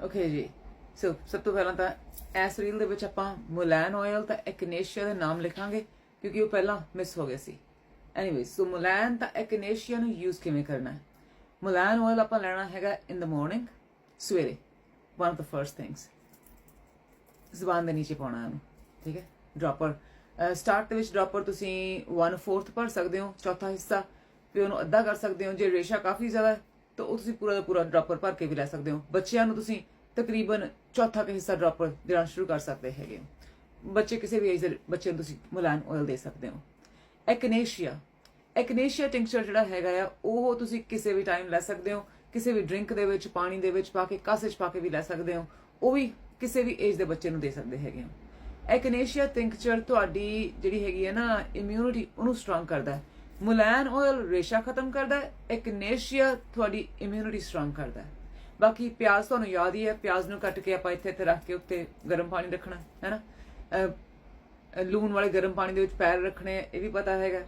Okay ਜੀ। ਸੋ ਸਭ ਤੋਂ ਪਹਿਲਾਂ ਤਾਂ ਇਸ ਰੀਲ ਦੇ ਵਿੱਚ ਆਪਾਂ ਮੁਲੈਨ ਆਇਲ ਤਾਂ ਐਕਨੇਸ਼ੀਆ ਦੇ ਨਾਮ ਲਿਖਾਂਗੇ, ਕਿਉਂਕਿ ਉਹ ਪਹਿਲਾਂ ਮਿਸ ਹੋ ਗਿਆ ਸੀ। ਐਨੀਵੇਜ਼ ਸੋ ਮੁਲੈਨ ਤਾਂ ਐਕਨੇਸ਼ੀਆ ਨੂੰ ਯੂਜ਼ ਕਿਵੇਂ ਕਰਨਾ ਹੈ? ਮੁਲੈਨ ਆਇਲ ਆਪਾਂ ਲੈਣਾ ਹੈਗਾ ਇਨ ਦ ਮਾਰਨਿੰਗ ਸਵੇਰੇ। One of the first things ਜ਼ੁਬਾਨ ਦੇ ਨੀਚੇ ਪਾਉਣਾ ਇਹਨੂੰ, ਠੀਕ ਹੈ? ਡ੍ਰੌਪਰ ਸਟਾਰਟ ਦੇ ਵਿੱਚ ਡ੍ਰੌਪਰ ਤੁਸੀਂ 1/4 ਭਰ ਸਕਦੇ ਹੋ, ਚੌਥਾ ਹਿੱਸਾ। ਫਿਰ ਉਹਨੂੰ ਅੱਧਾ ਕਰ ਸਕਦੇ ਹੋ, ਜੇ ਰੇਸ਼ਾ ਕਾਫੀ ਜ਼ਿਆਦਾ ਤਾਂ ਉਹ ਤੁਸੀਂ ਪੂਰਾ ਦਾ ਪੂਰਾ ਡ੍ਰੌਪਰ ਭਰ ਕੇ ਵੀ ਲੈ ਸਕਦੇ ਹੋ। ਬੱਚਿਆਂ ਨੂੰ ਤੁਸੀਂ ਤਕਰੀਬਨ ਚੌਥਾ ਕੁ ਹਿੱਸਾ ਡ੍ਰੌਪਰ ਦੇਣਾ ਸ਼ੁਰੂ ਕਰ ਸਕਦੇ ਹੈਗੇ ਬੱਚੇ ਕਿਸੇ ਵੀ ਏਜ ਦੇ ਬੱਚੇ ਨੂੰ ਤੁਸੀਂ ਮੁਲਾਇਮ ਆਇਲ ਦੇ ਸਕਦੇ ਹੋ। ਐਕਨੇਸ਼ੀਆ ਐਕਨੇਸ਼ੀਆ ਟਿੰਕਚਰ ਜਿਹੜਾ ਹੈਗਾ ਆ, ਉਹ ਤੁਸੀਂ ਕਿਸੇ ਵੀ ਟਾਈਮ ਲੈ ਸਕਦੇ ਹੋ। ਕਿਸੇ ਵੀ ਡਰਿੰਕ ਦੇ ਵਿੱਚ, ਪਾਣੀ ਦੇ ਵਿੱਚ ਪਾ ਕੇ, ਕਾਸੇ 'ਚ ਪਾ ਕੇ ਵੀ ਲੈ ਸਕਦੇ ਹੋ। ਉਹ ਵੀ ਕਿਸੇ ਵੀ ਏਜ ਦੇ ਬੱਚੇ ਨੂੰ ਦੇ ਸਕਦੇ ਹੈਗੇ ਹੋ। ਐਕਨੇਸ਼ੀਆ ਟਿੰਕਚਰ ਤੁਹਾਡੀ ਜਿਹੜੀ ਹੈਗੀ ਹੈ ਨਾ ਇਮਿਊਨਿਟੀ ਉਹਨੂੰ ਸਟਰੋਂਗ ਕਰਦਾ ਹੈ। ਮੁਲਾਇਨ ਆਇਲ ਰੇਸ਼ਾ ਖਤਮ ਕਰਦਾ ਹੈ ਐਕਨੇਸ਼ੀਆ ਤੁਹਾਡੀ ਇਮਿਊਨਿਟੀ ਸਟਰੋਂਗ ਕਰਦਾ ਹੈ। ਬਾਕੀ ਪਿਆਜ਼ ਤੁਹਾਨੂੰ ਯਾਦ ਹੀ ਹੈ ਪਿਆਜ਼ ਨੂੰ ਕੱਟ ਕੇ ਆਪਾਂ ਇੱਥੇ ਇੱਥੇ ਰੱਖ ਕੇ ਉੱਤੇ ਗਰਮ ਪਾਣੀ ਰੱਖਣਾ ਹੈ ਨਾ? ਲੂਣ ਵਾਲੇ ਗਰਮ ਪਾਣੀ ਦੇ ਵਿੱਚ ਪੈਰ ਰੱਖਣੇ ਇਹ ਵੀ ਪਤਾ ਹੈਗਾ।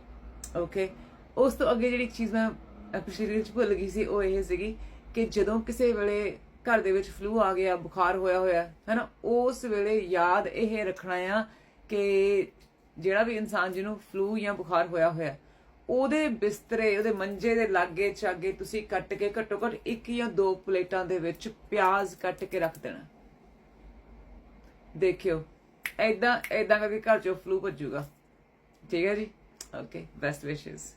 ਓਕੇ ਉਸ ਤੋਂ ਅੱਗੇ ਜਿਹੜੀ ਚੀਜ਼ ਮੈਂ ਅਹ, ਪਿਛਲੀ ਰੀਲ ਚ ਭੁੱਲ ਗਈ ਸੀ ਉਹ ਇਹ ਸੀਗੀ ਕਿ ਜਦੋਂ ਕਿਸੇ ਵੇਲੇ ਘਰ ਦੇ ਵਿੱਚ ਫਲੂ ਆ ਗਿਆ ਬੁਖਾਰ ਹੋਇਆ ਹੋਇਆ ਹੈ ਨਾ? ਉਸ ਵੇਲੇ ਯਾਦ ਇਹ ਰੱਖਣਾ ਆ ਕਿ ਜਿਹੜਾ ਵੀ ਇਨਸਾਨ ਜਿਹਨੂੰ ਫਲੂ ਜਾਂ ਬੁਖਾਰ ਹੋਇਆ ਹੋਇਆ ਉਹਦੇ ਬਿਸਤਰੇ, ਉਹਦੇ ਮੰਜੇ ਦੇ ਲਾਗੇ ਚਾਗੇ ਤੁਸੀਂ ਕੱਟ ਕੇ ਘੱਟੋ ਘੱਟ ਇੱਕ ਜਾਂ ਦੋ ਪਲੇਟਾਂ ਦੇ ਵਿੱਚ ਪਿਆਜ਼ ਕੱਟ ਕੇ ਰੱਖ ਦੇਣਾ। ਦੇਖਿਓ ਐਦਾਂ ਐਦਾਂ ਕਰਕੇ ਘਰ ਚੋਂ ਫਲੂ ਭੱਜੂਗਾ। ਠੀਕ ਹੈ ਜੀ? ਓਕੇ ਬੈਸਟ ਵਿਸ਼ੇਸ